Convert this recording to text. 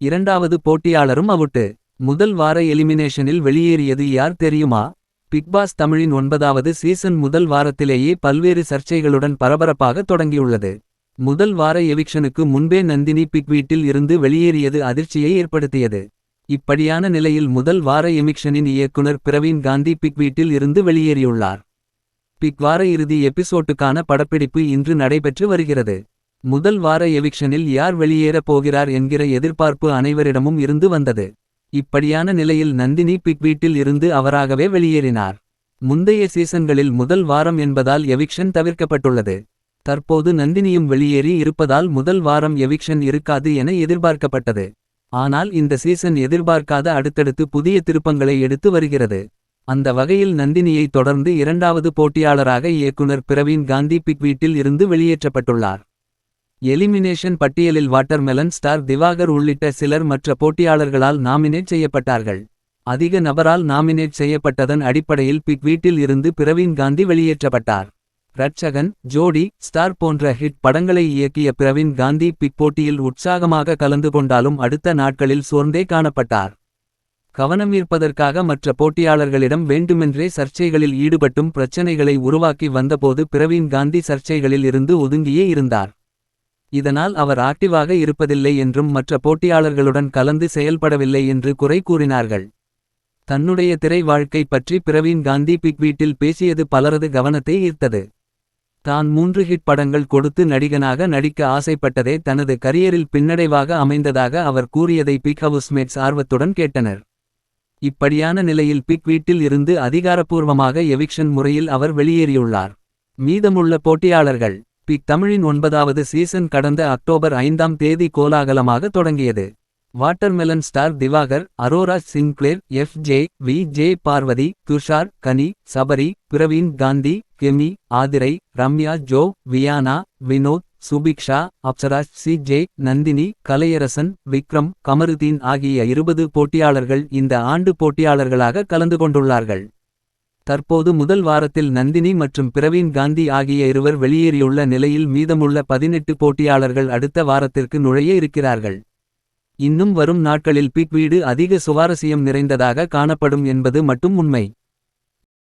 இரண்டாவது போட்டியாளரும் அவுட்டு. முதல் வார எலிமினேஷனில் வெளியேறியது யார் தெரியுமா? பிக்பாஸ் தமிழின் ஒன்பதாவது சீசன் முதல் வாரத்திலேயே பல்வேறு சர்ச்சைகளுடன் பரபரப்பாக தொடங்கியுள்ளது. முதல் வார எவிக்ஷனுக்கு முன்பே நந்தினி பிக் வீட்டில் இருந்து வெளியேறியது அதிர்ச்சியை ஏற்படுத்தியது. இப்படியான நிலையில் முதல் வார எமிக்ஷனின் இயக்குனர் பிரவீன் காந்தி பிக் வீட்டில் இருந்து வெளியேறியுள்ளார். பிக் வார இறுதி எபிசோட்டுக்கான படப்பிடிப்பு இன்று நடைபெற்று வருகிறது. முதல் வார எவிக்ஷனில் யார் வெளியேறப் போகிறார் என்கிற எதிர்பார்ப்பு அனைவரிடமும் இருந்து வந்தது. இப்படியான நிலையில் நந்தினி பிக் வீட்டில் இருந்து அவராகவே வெளியேறினார். முந்தைய சீசன்களில் முதல் வாரம் என்பதால் எவிக்ஷன் தவிர்க்கப்பட்டுள்ளது. தற்போது நந்தினியும் வெளியேறி இருப்பதால் முதல் வாரம் எவிக்ஷன் இருக்காது என எதிர்பார்க்கப்பட்டது. ஆனால் இந்த சீசன் எதிர்பார்க்காத அடுத்தடுத்து புதிய திருப்பங்களை எடுத்து வருகிறது. அந்த வகையில் நந்தினியை தொடர்ந்து இரண்டாவது போட்டியாளராக இயக்குனர் பிரவீன் காந்தி பிக் வீட்டில் இருந்து வெளியேற்றப்பட்டுள்ளார். எலிமினேஷன் பட்டியலில் வாட்டர்மெலன் ஸ்டார் திவாகர் உள்ளிட்ட சிலர் மற்ற போட்டியாளர்களால் நாமினேட் செய்யப்பட்டார்கள். அதிக நபரால் நாமினேட் செய்யப்பட்டதன் அடிப்படையில் பிக் வீட்டில் இருந்து பிரவீன் காந்தி வெளியேற்றப்பட்டார். ரட்சகன் ஜோடி ஸ்டார் போன்ற ஹிட் படங்களை இயக்கிய பிரவீன் காந்தி பிக் போட்டியில் உற்சாகமாக கலந்து கொண்டாலும் அடுத்த நாட்களில் சோர்ந்தே காணப்பட்டார். கவனம் ஈர்ப்பதற்காக மற்ற போட்டியாளர்களிடம் வேண்டுமென்றே சர்ச்சைகளில் ஈடுபட்டும் பிரச்சனைகளை உருவாக்கி வந்தபோது பிரவீன் காந்தி சர்ச்சைகளில் இருந்து ஒதுங்கியே இருந்தார். இதனால் அவர் ஆக்டிவாக இருப்பதில்லை என்றும் மற்ற போட்டியாளர்களுடன் கலந்து செயல்படவில்லை என்று குறை கூறினார்கள். தன்னுடைய திரை வாழ்க்கை பற்றி பிரவீன் காந்தி பிக் வீட்டில் பேசியது பலரது கவனத்தை ஈர்த்தது. தான் மூன்று ஹிட் படங்கள் கொடுத்து நடிகனாக நடிக்க ஆசைப்பட்டதே தனது கரியரில் பின்னடைவாக அமைந்ததாக அவர் கூறியதை பிக் ஹவுஸ்மேட்ஸ் ஆர்வத்துடன் கேட்டனர். இப்படியான நிலையில் பிக் வீட்டில் இருந்து அதிகாரப்பூர்வமாக எவிக்ஷன் முறையில் அவர் வெளியேறியுள்ளார். மீதமுள்ள போட்டியாளர்கள் பிக் தமிழின் ஒன்பதாவது சீசன் கடந்த அக்டோபர் ஐந்தாம் தேதி கோலாகலமாக தொடங்கியது. Watermelon star Diwakar Aurora Sinclair F J V J Parvathy Tushar Kani Sabari Praveen Gandhi Kemy Aadhirai Ramya Joe Viyana Vinoth Subiksha Apsaraj C J Nandini Kalaiyarasan Vikram Kamaruddin ஆகிய இருபது போட்டியாளர்கள் இந்த ஆண்டு போட்டியாளர்களாக கலந்து கொண்டுள்ளார்கள். தற்போது முதல் வாரத்தில் நந்தினி மற்றும் பிரவீன் காந்தி ஆகிய இருவர் வெளியேறியுள்ள நிலையில் மீதமுள்ள பதினெட்டு போட்டியாளர்கள் அடுத்த வாரத்திற்கு நுழைய இருக்கிறார்கள். இன்னும் வரும் நாட்களில் பிக் வீடு அதிக சுவாரஸ்யம் நிறைந்ததாக காணப்படும் என்பது மட்டும் உண்மை.